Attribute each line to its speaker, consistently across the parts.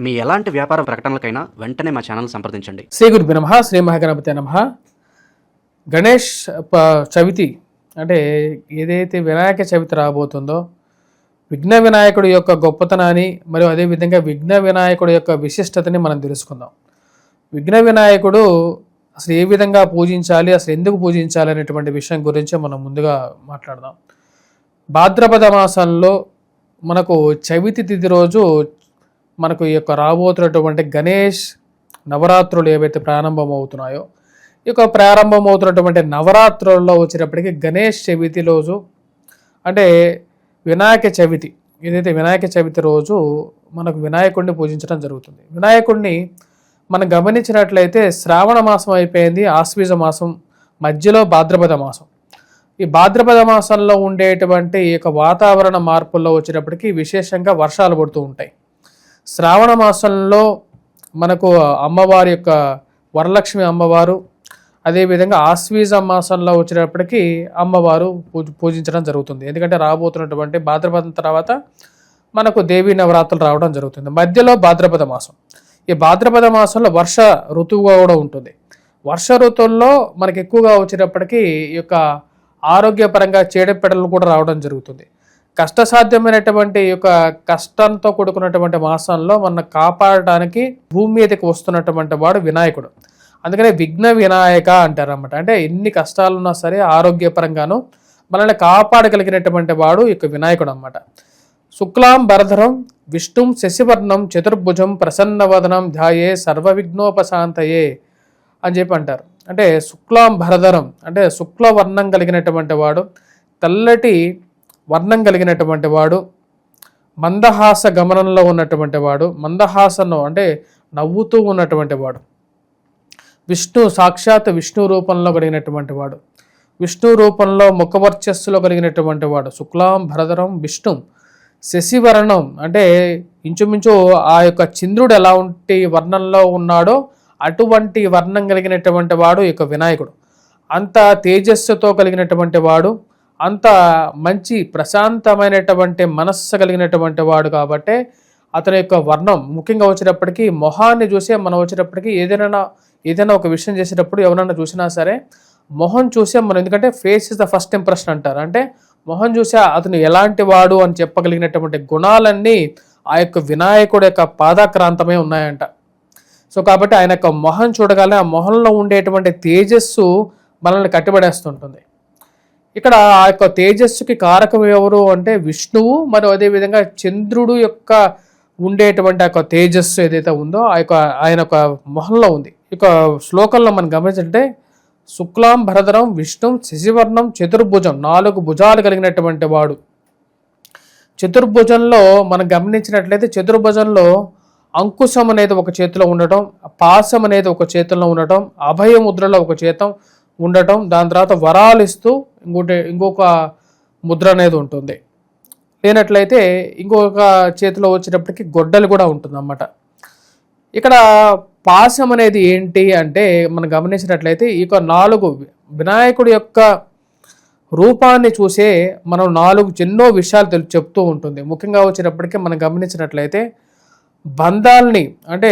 Speaker 1: మీ ఎలాంటి వ్యాపార ప్రకటనలకైనా వెంటనే మా ఛానల్ సంప్రదించండి.
Speaker 2: శ్రీ గురు నమ శ్రీ మహాగణపతి నమ. గణేష్ ప- చవితి అంటే ఏదైతే వినాయక చవితి రాబోతుందో విఘ్న వినాయకుడి యొక్క గొప్పతనాన్ని మరియు అదేవిధంగా విఘ్న వినాయకుడి యొక్క విశిష్టతని మనం తెలుసుకుందాం. విఘ్న వినాయకుడు అసలు ఏ విధంగా పూజించాలి అసలు ఎందుకు పూజించాలి అనేటువంటి విషయం గురించి మనం ముందుగా మాట్లాడదాం. భాద్రపద మాసంలో మనకు చవితి తిథి రోజు మనకు ఈ యొక్క రాబోతున్నటువంటి గణేష్ నవరాత్రులు ఏవైతే ప్రారంభమవుతున్నాయో ఈ యొక్క ప్రారంభమవుతున్నటువంటి నవరాత్రుల్లో వచ్చినప్పటికీ గణేష్ చవితి రోజు అంటే వినాయక చవితి ఏదైతే వినాయక చవితి రోజు మనకు వినాయకుడిని పూజించడం జరుగుతుంది. వినాయకుడిని మనం గమనించినట్లయితే శ్రావణ మాసం అయిపోయింది ఆశ్వీజ మాసం మధ్యలో భాద్రపద మాసం. ఈ భాద్రపద మాసంలో ఉండేటువంటి ఈ యొక్క వాతావరణ మార్పుల్లో వచ్చేటప్పటికి విశేషంగా వర్షాలు పడుతూ ఉంటాయి. శ్రావణ మాసంలో మనకు అమ్మవారి యొక్క వరలక్ష్మి అమ్మవారు అదేవిధంగా ఆశ్వీజ మాసంలో వచ్చేటప్పటికి అమ్మవారు పూజ పూజించడం జరుగుతుంది. ఎందుకంటే రాబోతున్నటువంటి భాద్రపదం తర్వాత మనకు దేవీ నవరాత్రులు రావడం జరుగుతుంది. మధ్యలో భాద్రపద మాసం. ఈ భాద్రపద మాసంలో వర్ష ఋతువుగా కూడా ఉంటుంది. వర్ష ఋతువుల్లో మనకి ఎక్కువగా వచ్చేటప్పటికి ఈ యొక్క ఆరోగ్యపరంగా చీడపెడలు కూడా రావడం జరుగుతుంది. కష్టసాధ్యమైనటువంటి ఈ యొక్క కష్టంతో కూడుకున్నటువంటి మాసంలో మన కాపాడటానికి భూమి మీదకి వస్తున్నటువంటి వాడు వినాయకుడు. అందుకనే విఘ్న వినాయక అంటారన్నమాట. అంటే ఎన్ని కష్టాలున్నా సరే ఆరోగ్యపరంగాను మనల్ని కాపాడగలిగినటువంటి వాడు ఈ యొక్క వినాయకుడు అన్నమాట శుక్లాం భరధరం విష్ణుం శశివర్ణం చతుర్భుజం ప్రసన్నవదనం ధ్యాయే సర్వ విఘ్నోపశాంతయే అని చెప్పి అంటారు. అంటే శుక్లాం భరధరం అంటే శుక్ల వర్ణం కలిగినటువంటి వాడు తెల్లటి వర్ణం కలిగినటువంటి వాడు మందహాస గమనంలో ఉన్నటువంటి వాడు మందహాసను అంటే నవ్వుతూ ఉన్నటువంటి వాడు. విష్ణు సాక్షాత్ విష్ణు రూపంలో కలిగినటువంటి వాడు. విష్ణు రూపంలో ముఖవర్చస్సులో కలిగినటువంటి వాడు. శుక్లాం భరధరం విష్ణు. శశివర్ణం అంటే ఇంచుమించు ఆ యొక్క చంద్రుడు ఎలాంటి వర్ణంలో ఉన్నాడో అటువంటి వర్ణం కలిగినటువంటి వాడు యొక్క వినాయకుడు. అంత తేజస్సుతో కలిగినటువంటి వాడు. అంత మంచి ప్రశాంతమైనటువంటి మనస్సు కలిగినటువంటి వాడు కాబట్టి అతని యొక్క వర్ణం ముఖ్యంగా వచ్చేటప్పటికి మొహాన్ని చూసే మనం వచ్చేటప్పటికి ఏదైనా ఏదైనా ఒక విషయం చేసేటప్పుడు ఎవరైనా చూసినా సరే మొహం చూసే మనం ఎందుకంటే face is the first impression అంటారు. అంటే మొహం చూసే అతను ఎలాంటి వాడు అని చెప్పగలిగినటువంటి గుణాలన్నీ ఆ యొక్క వినాయకుడు యొక్క పాదాక్రాంతమే ఉన్నాయంట. సో కాబట్టి ఆయన యొక్క మొహం చూడగానే ఆ మొహంలో ఉండేటువంటి తేజస్సు మనల్ని కట్టుబడేస్తుంటుంది ఇక్కడ ఆ యొక్క తేజస్సుకి కారకం ఎవరు అంటే విష్ణువు మరియు అదేవిధంగా చంద్రుడు యొక్క ఉండేటువంటి ఆ యొక్క తేజస్సు ఏదైతే ఉందో ఆ యొక్క ఆయన యొక్క మొహంలో ఉంది. ఇక శ్లోకంలో మనం గమనించంటే శుక్లాం భరధరం విష్ణు శశివర్ణం చతుర్భుజం నాలుగు భుజాలు కలిగినటువంటి వాడు. చతుర్భుజంలో మనం గమనించినట్లయితే చతుర్భుజంలో అంకుశం అనేది ఒక చేతిలో ఉండటం పాసం అనేది ఒక చేతిలో ఉండటం అభయ ముద్రలో ఒక చేతం ఉండటం దాని తర్వాత వరాలు ఇస్తూ ఇంకోటి ఇంకొక ముద్ర అనేది ఉంటుంది. లేనట్లయితే ఇంకొక చేతిలో వచ్చేటప్పటికి గొడ్డలు కూడా ఉంటుంది అన్నమాట ఇక్కడ పాశం అనేది ఏంటి అంటే మనం గమనించినట్లయితే ఈ యొక్క నాలుగు వినాయకుడి యొక్క రూపాన్ని చూసే మనం నాలుగు ఎన్నో విషయాలు తెలు చెప్తూ ఉంటుంది. ముఖ్యంగా వచ్చినప్పటికీ మనం గమనించినట్లయితే బంధాలని అంటే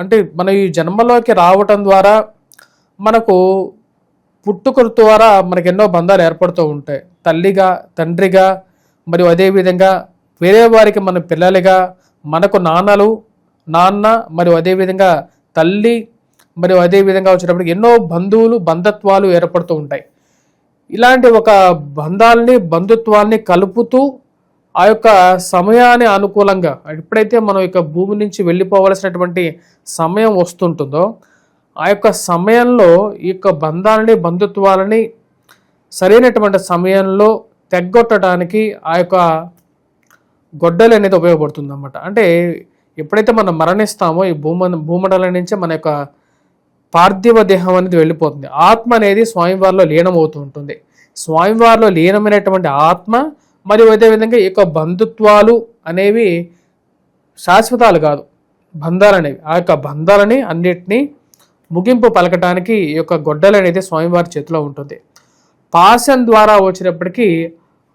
Speaker 2: అంటే మన ఈ జన్మలోకి రావటం ద్వారా మనకు పుట్టుక ద్వారా మనకు ఎన్నో బంధాలు ఏర్పడుతూ ఉంటాయి. తల్లిగా తండ్రిగా మరియు అదేవిధంగా వేరే వారికి మన పిల్లలుగా మనకు నాన్నలు నాన్న మరియు అదేవిధంగా తల్లి మరియు అదేవిధంగా వచ్చేటప్పటికి ఎన్నో బంధువులు బంధత్వాలు ఏర్పడుతూ ఉంటాయి. ఇలాంటి ఒక బంధాలని బంధుత్వాల్ని కలుపుతూ ఆ యొక్క సమయాన్ని అనుకూలంగా ఎప్పుడైతే మనం యొక్క భూమి నుంచి వెళ్ళిపోవలసినటువంటి సమయం వస్తుంటుందో ఆ యొక్క సమయంలో ఈ యొక్క బంధాలని బంధుత్వాలని సరైనటువంటి సమయంలో తెగ్గొట్టడానికి ఆ యొక్క గొడ్డలి అనేది ఉపయోగపడుతుంది అనమాట అంటే ఎప్పుడైతే మనం మరణిస్తామో ఈ భూమ భూమండలం నుంచి మన యొక్క పార్థివ దేహం అనేది వెళ్ళిపోతుంది. ఆత్మ అనేది స్వామివారిలో లీనమవుతూ ఉంటుంది. స్వామివారిలో లీనమైనటువంటి ఆత్మ మరియు అదేవిధంగా ఈ యొక్క బంధుత్వాలు అనేవి శాశ్వతాలు కాదు. బంధాలు అనేవి ఆ యొక్క బంధాలని అన్నిటినీ ముగింపు పలకటానికి ఈ యొక్క గొడ్డలు అనేది స్వామివారి చేతిలో ఉంటుంది. పాశం ద్వారా వచ్చినప్పటికీ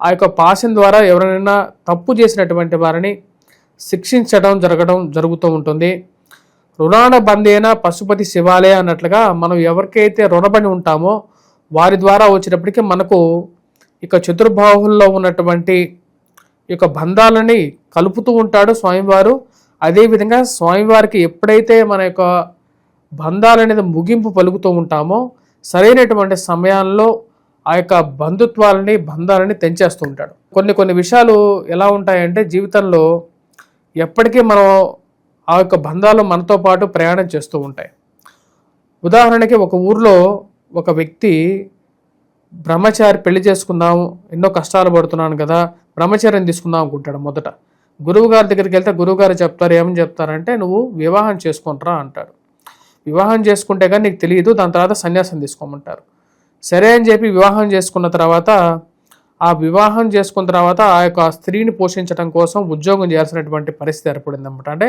Speaker 2: ఆ యొక్క పాశం ద్వారా ఎవరైనా తప్పు చేసినటువంటి వారిని శిక్షించడం జరగడం జరుగుతూ ఉంటుంది. రుణాన బందేన పశుపతి శివాలయ అన్నట్లుగా మనం ఎవరికైతే రుణపడి ఉంటామో వారి ద్వారా వచ్చినప్పటికీ మనకు ఇక చతుర్బాహుల్లో ఉన్నటువంటి యొక్క బంధాలని కలుపుతూ ఉంటాడు స్వామివారు. అదేవిధంగా స్వామివారికి ఎప్పుడైతే మన యొక్క బంధాలు అనేది ముగింపు పలుకుతూ ఉంటామో సరైనటువంటి సమయాల్లో ఆ యొక్క బంధుత్వాలని బంధాలని తెంచేస్తూ ఉంటాడు. కొన్ని కొన్ని విషయాలు ఎలా ఉంటాయంటే జీవితంలో ఎప్పటికీ మనం ఆ యొక్క బంధాలు మనతో పాటు ప్రయాణం చేస్తూ ఉంటాయి. ఉదాహరణకి ఒక ఊర్లో ఒక వ్యక్తి బ్రహ్మచారి పెళ్ళి చేసుకుందాం ఎన్నో కష్టాలు పడుతున్నాను కదా బ్రహ్మచర్యం తీసుకుందాం అనుకుంటాడు మొదట. గురువు గారి దగ్గరికి వెళ్తే గురువుగారు చెప్తారు ఏమని చెప్తారంటే నువ్వు వివాహం చేసుకుంటారా అంటాడు వివాహం చేసుకుంటే కానీ నీకు తెలియదు దాని తర్వాత సన్యాసం తీసుకోమంటారు. సరే అని చెప్పి వివాహం చేసుకున్న తర్వాత ఆ వివాహం చేసుకున్న తర్వాత ఆ యొక్క స్త్రీని పోషించడం కోసం ఉద్యోగం చేయాల్సినటువంటి పరిస్థితి ఏర్పడింది అనమాట అంటే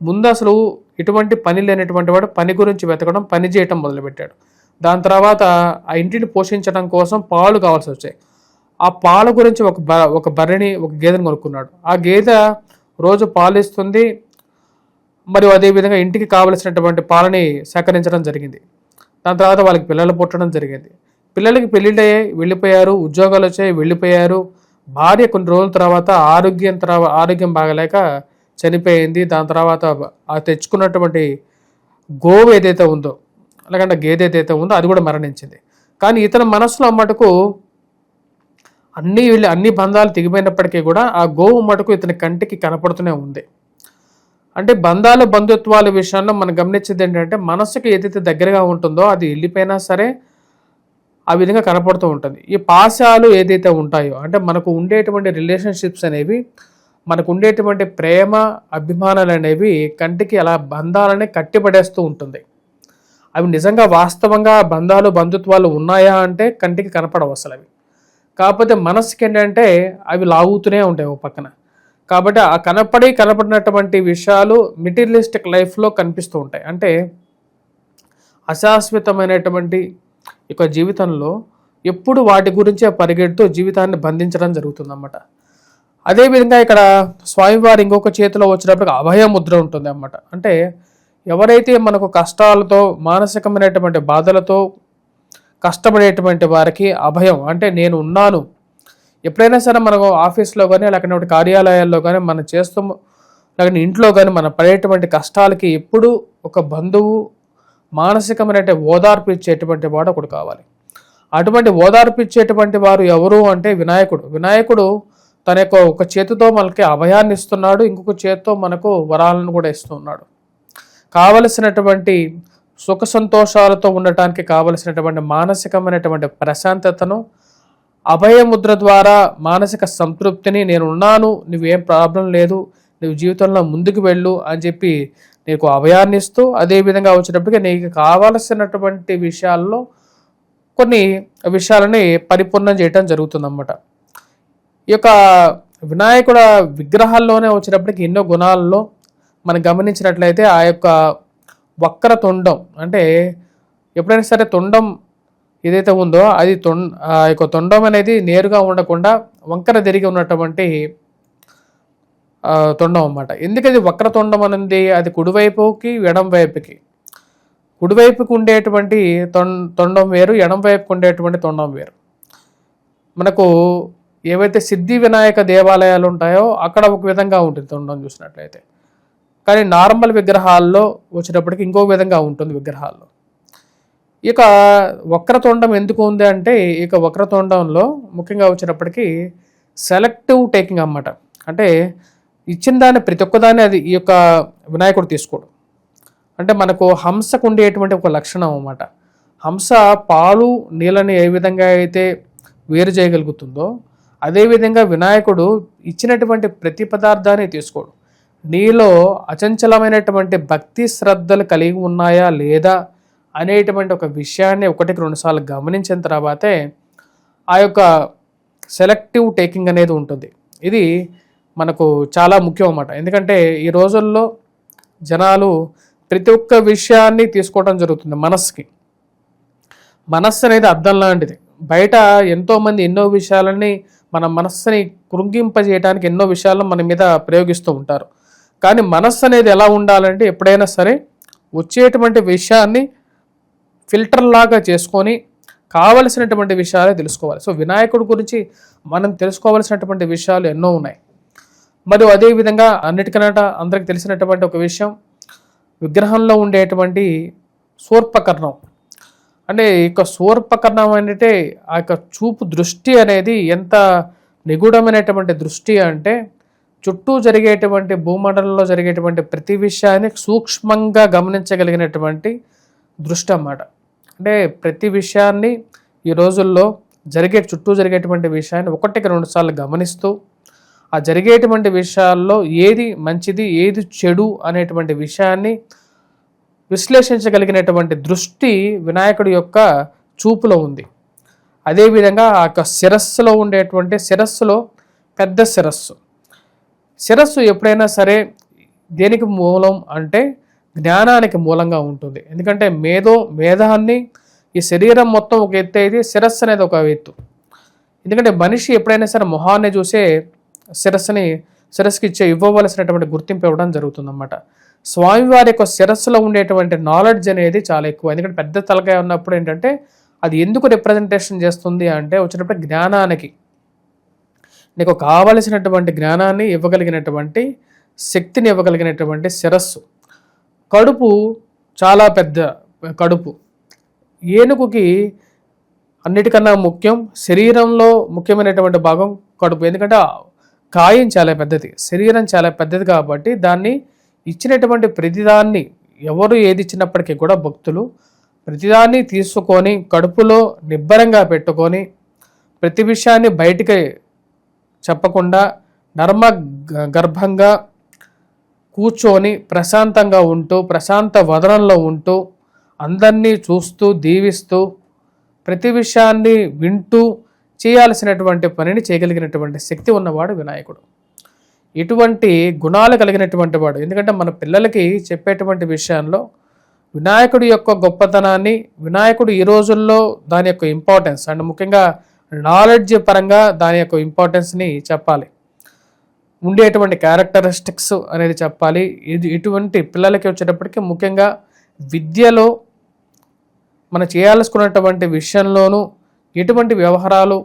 Speaker 2: ముందు అసలు ఇటువంటి పని లేనటువంటి వాడు పని గురించి వెతకడం పని చేయటం మొదలుపెట్టాడు. దాని తర్వాత ఆ ఇంటిని పోషించడం కోసం పాలు కావాల్సి వచ్చాయి. ఆ పాల గురించి ఒక బ ఒక బర్రెని ఒక గేదెని కొనుక్కున్నాడు. ఆ గేదె రోజు పాలు ఇస్తుంది మరియు అదేవిధంగా ఇంటికి కావలసినటువంటి పాలని సేకరించడం జరిగింది. దాని తర్వాత వాళ్ళకి పిల్లలు పుట్టడం జరిగింది. పిల్లలకి పెళ్ళిళ్ళు వెళ్ళిపోయారు ఉద్యోగాలు వచ్చాయి వెళ్ళిపోయారు. భార్య కొన్ని రోజుల తర్వాత ఆరోగ్యం తర్వాత ఆరోగ్యం బాగలేక చనిపోయింది. దాని తర్వాత ఆ తెచ్చుకున్నటువంటి గోవు ఏదైతే ఉందో లేకంటే గేదె ఏదైతే ఉందో అది కూడా మరణించింది. కానీ ఇతని మనసులో మటుకు అన్ని వీళ్ళు అన్ని బంధాలు తెగిపోయినప్పటికీ కూడా ఆ గోవు మటుకు ఇతని కంటికి కనపడుతూనే ఉంది. అంటే బంధాలు బంధుత్వాల విషయంలో మనం గమనించేది ఏంటంటే మనసుకు ఏదైతే దగ్గరగా ఉంటుందో అది వెళ్ళిపోయినా సరే ఆ విధంగా కనపడుతూ ఉంటుంది. ఈ పాశాలు ఏదైతే ఉంటాయో అంటే మనకు ఉండేటువంటి రిలేషన్షిప్స్ అనేవి మనకు ఉండేటువంటి ప్రేమ అభిమానాలు అనేవి కంటికి అలా బంధాలని కట్టిపడేస్తూ ఉంటుంది. అవి నిజంగా వాస్తవంగా బంధాలు బంధుత్వాలు ఉన్నాయా అంటే కంటికి కనపడవు అసలు అవి కాకపోతే మనసుకి ఏంటంటే అవి లాగుతూనే ఉంటాయి ఒక పక్కన. కాబట్టి ఆ కనపడి కనపడినటువంటి విషయాలు మెటీరియలిస్టిక్ లైఫ్లో కనిపిస్తూ ఉంటాయి. అంటే అశాశ్వతమైనటువంటి యొక్క జీవితంలో ఎప్పుడు వాటి గురించే పరిగెడుతూ జీవితాన్ని బంధించడం జరుగుతుందన్నమాట. అదేవిధంగా ఇక్కడ స్వామివారి ఇంకొక చేతిలో వచ్చినప్పుడు అభయ ముద్ర ఉంటుంది అన్నమాట అంటే ఎవరైతే మనకు కష్టాలతో మానసికమైనటువంటి బాధలతో కష్టపడేటువంటి వారికి అభయం అంటే నేను ఉన్నాను ఎప్పుడైనా సరే మనం ఆఫీస్లో కానీ లేకపోతే కార్యాలయాల్లో కానీ మనం చేస్తూ లేకపోతే ఇంట్లో కానీ మనం పడేటువంటి కష్టాలకి ఎప్పుడు ఒక బంధువు మానసికమైన ఓదార్పు ఇచ్చేటువంటి వాడు ఒకడు కావాలి. అటువంటి ఓదార్పు ఇచ్చేటువంటి వారు ఎవరు అంటే వినాయకుడు. వినాయకుడు తన యొక్క ఒక చేతితో మనకి అభయాన్ని ఇస్తున్నాడు ఇంకొక చేతితో మనకు వరాలను కూడా ఇస్తున్నాడు కావలసినటువంటి సుఖ సంతోషాలతో ఉండటానికి కావలసినటువంటి మానసికమైనటువంటి ప్రశాంతతను అభయముద్ర ద్వారా మానసిక సంతృప్తిని నేను ఉన్నాను నువ్వేం ప్రాబ్లం లేదు నువ్వు జీవితంలో ముందుకు వెళ్ళు అని చెప్పి నీకు అభయాన్ని ఇస్తూ అదేవిధంగా వచ్చేటప్పటికి నీకు కావలసినటువంటి విషయాల్లో కొన్ని విషయాలని పరిపూర్ణం చేయటం జరుగుతుందన్నమాట. ఈ యొక్క వినాయకుడ విగ్రహాల్లోనే వచ్చేటప్పటికి ఎన్నో గుణాల్లో మనం గమనించినట్లయితే ఆ యొక్క వక్ర తొండం అంటే ఎప్పుడైనా సరే తొండం ఏదైతే ఉందో అది తొం ఆ యొక్క తొండం అనేది నేరుగా ఉండకుండా వంకర తిరిగి ఉన్నటువంటి తొండం అన్నమాట. ఎందుకది? వక్ర తొండం అనేది. అది కుడివైపుకి ఎడం వైపుకి. కుడివైపుకు ఉండేటువంటి తొం తొండం వేరు ఎడం వైపుకు ఉండేటువంటి తొండం వేరు. మనకు ఏవైతే సిద్ధి వినాయక దేవాలయాలు ఉంటాయో అక్కడ ఒక విధంగా ఉంటుంది తొండం చూసినట్లయితే. కానీ నార్మల్ విగ్రహాల్లో వచ్చేటప్పటికి ఇంకో విధంగా ఉంటుంది విగ్రహాల్లో. ఇక వక్రతుండం ఎందుకు ఉంది అంటే ఇక వక్రతుండంలో ముఖ్యంగా వచ్చేటప్పటికి సెలెక్టివ్ టేకింగ్ అన్నమాట. అంటే ఇచ్చిన దాన్ని ప్రతి ఒక్కదాన్ని అది ఈ యొక్క వినాయకుడు తీసుకోడు. అంటే మనకు హంసకు ఉండేటువంటి ఒక లక్షణం అన్నమాట. హంస పాలు నీళ్ళని ఏ విధంగా అయితే వేరు చేయగలుగుతుందో అదేవిధంగా వినాయకుడు ఇచ్చినటువంటి ప్రతి పదార్థాన్ని తీసుకోడు. నీలో అచంచలమైనటువంటి భక్తి శ్రద్ధలు కలిగి ఉన్నాయా లేదా అనేటువంటి ఒక విషయాన్ని ఒకటికి రెండుసార్లు గమనించిన తర్వాతే ఆ యొక్క సెలెక్టివ్ టేకింగ్ అనేది ఉంటుంది. ఇది మనకు చాలా ముఖ్యం అన్నమాట. ఎందుకంటే ఈ రోజుల్లో జనాలు ప్రతి ఒక్క విషయాన్ని తీసుకోవడం జరుగుతుంది మనస్సుకి. మనస్సు అనేది అర్థం లాంటిది. బయట ఎంతోమంది ఎన్నో విషయాలని మన మనస్సుని కృంగింపజేయడానికి ఎన్నో విషయాలను మన మీద ప్రయోగిస్తూ ఉంటారు. కానీ మనస్సు అనేది ఎలా ఉండాలంటే ఎప్పుడైనా సరే వచ్చేటువంటి విషయాన్ని ఫిల్టర్ లాగా చేసుకొని కావలసినటువంటి విషయాలే తెలుసుకోవాలి. సో వినాయకుడి గురించి మనం తెలుసుకోవాల్సినటువంటి విషయాలు ఎన్నో ఉన్నాయి. మరియు అదేవిధంగా అన్నిటికన్నా అందరికి తెలిసినటువంటి ఒక విషయం విగ్రహంలో ఉండేటువంటి సూర్పకర్ణం. అంటే ఈ యొక్క సూర్పకర్ణం అంటే ఆ యొక్క చూపు దృష్టి అనేది ఎంత నిగూఢమైనటువంటి దృష్టి అంటే చుట్టూ జరిగేటువంటి భూమండలంలో జరిగేటువంటి ప్రతి విషయాన్ని సూక్ష్మంగా గమనించగలిగినటువంటి దృష్టి అన్నమాట. అంటే ప్రతి విషయాన్ని ఈ రోజుల్లో జరిగే చుట్టూ జరిగేటువంటి విషయాన్ని ఒకటికి రెండు సార్లు గమనిస్తూ ఆ జరిగేటువంటి విషయాల్లో ఏది మంచిది ఏది చెడు అనేటువంటి విషయాన్ని విశ్లేషించగలిగినటువంటి దృష్టి వినాయకుడి యొక్క చూపులో ఉంది. అదేవిధంగా ఆ యొక్క శిరస్సులో ఉండేటువంటి శిరస్సులో పెద్ద శిరస్సు. శిరస్సు ఎప్పుడైనా సరే దేనికి మూలం అంటే జ్ఞానానికి మూలంగా ఉంటుంది. ఎందుకంటే మేధో మేధాన్ని ఈ శరీరం మొత్తం ఒక ఎత్తు అయితే శిరస్సు అనేది ఒక ఎత్తు. ఎందుకంటే మనిషి ఎప్పుడైనా సరే మొహాన్ని చూసే శిరస్సుని శిరస్సుకి ఇచ్చే ఇవ్వవలసినటువంటి గుర్తింపు ఇవ్వడం జరుగుతుందన్నమాట. స్వామివారి యొక్క శిరస్సులో ఉండేటువంటి నాలెడ్జ్ అనేది చాలా ఎక్కువ. ఎందుకంటే పెద్ద తలకాయ ఉన్నప్పుడు ఏంటంటే అది ఎందుకు రిప్రజెంటేషన్ చేస్తుంది అంటే వచ్చినప్పుడు జ్ఞానానికి. నీకు కావలసినటువంటి జ్ఞానాన్ని ఇవ్వగలిగినటువంటి శక్తిని ఇవ్వగలిగినటువంటి శిరస్సు. కడుపు చాలా పెద్ద కడుపు. ఏనుగుకి అన్నిటికన్నా ముఖ్యం శరీరంలో ముఖ్యమైనటువంటి భాగం కడుపు. ఎందుకంటే కాయం చాలా పెద్దది. శరీరం చాలా పెద్దది కాబట్టి దాన్ని ఇచ్చినటువంటి ప్రతిదాన్ని ఎవరు ఏది ఇచ్చినప్పటికీ కూడా భక్తులు ప్రతిదాన్ని తీసుకొని కడుపులో నిబ్బరంగా పెట్టుకొని ప్రతి విషయాన్ని బయటికి చెప్పకుండా నర్మ గ- గర్భంగా కూర్చొని ప్రశాంతంగా ఉంటూ ప్రశాంత వదనంలో ఉంటూ అందరినీ చూస్తూ దీవిస్తూ ప్రతి విషయాన్ని వింటూ చేయాల్సినటువంటి పనిని చేయగలిగినటువంటి శక్తి ఉన్నవాడు వినాయకుడు. ఇటువంటి గుణాలు కలిగినటువంటి వాడు. ఎందుకంటే మన పిల్లలకి చెప్పేటువంటి విషయంలో వినాయకుడి యొక్క గొప్పతనాన్ని వినాయకుడు ఈ రోజుల్లో దాని యొక్క ఇంపార్టెన్స్ అండ్ ముఖ్యంగా నాలెడ్జ్ పరంగా దాని యొక్క ఇంపార్టెన్స్ని చెప్పాలి. ఉండేటువంటి క్యారెక్టరిస్టిక్స్ అనేది చెప్పాలి. ఇది ఇటువంటి పిల్లలకి వచ్చేటప్పటికి ముఖ్యంగా విద్యలో మనం చేయాల్సుకున్నటువంటి విషయంలోనూ ఎటువంటి వ్యవహారాలు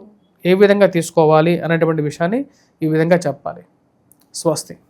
Speaker 2: ఏ విధంగా తీసుకోవాలి అనేటువంటి విషయాన్ని ఈ విధంగా చెప్పాలి. స్వస్తి.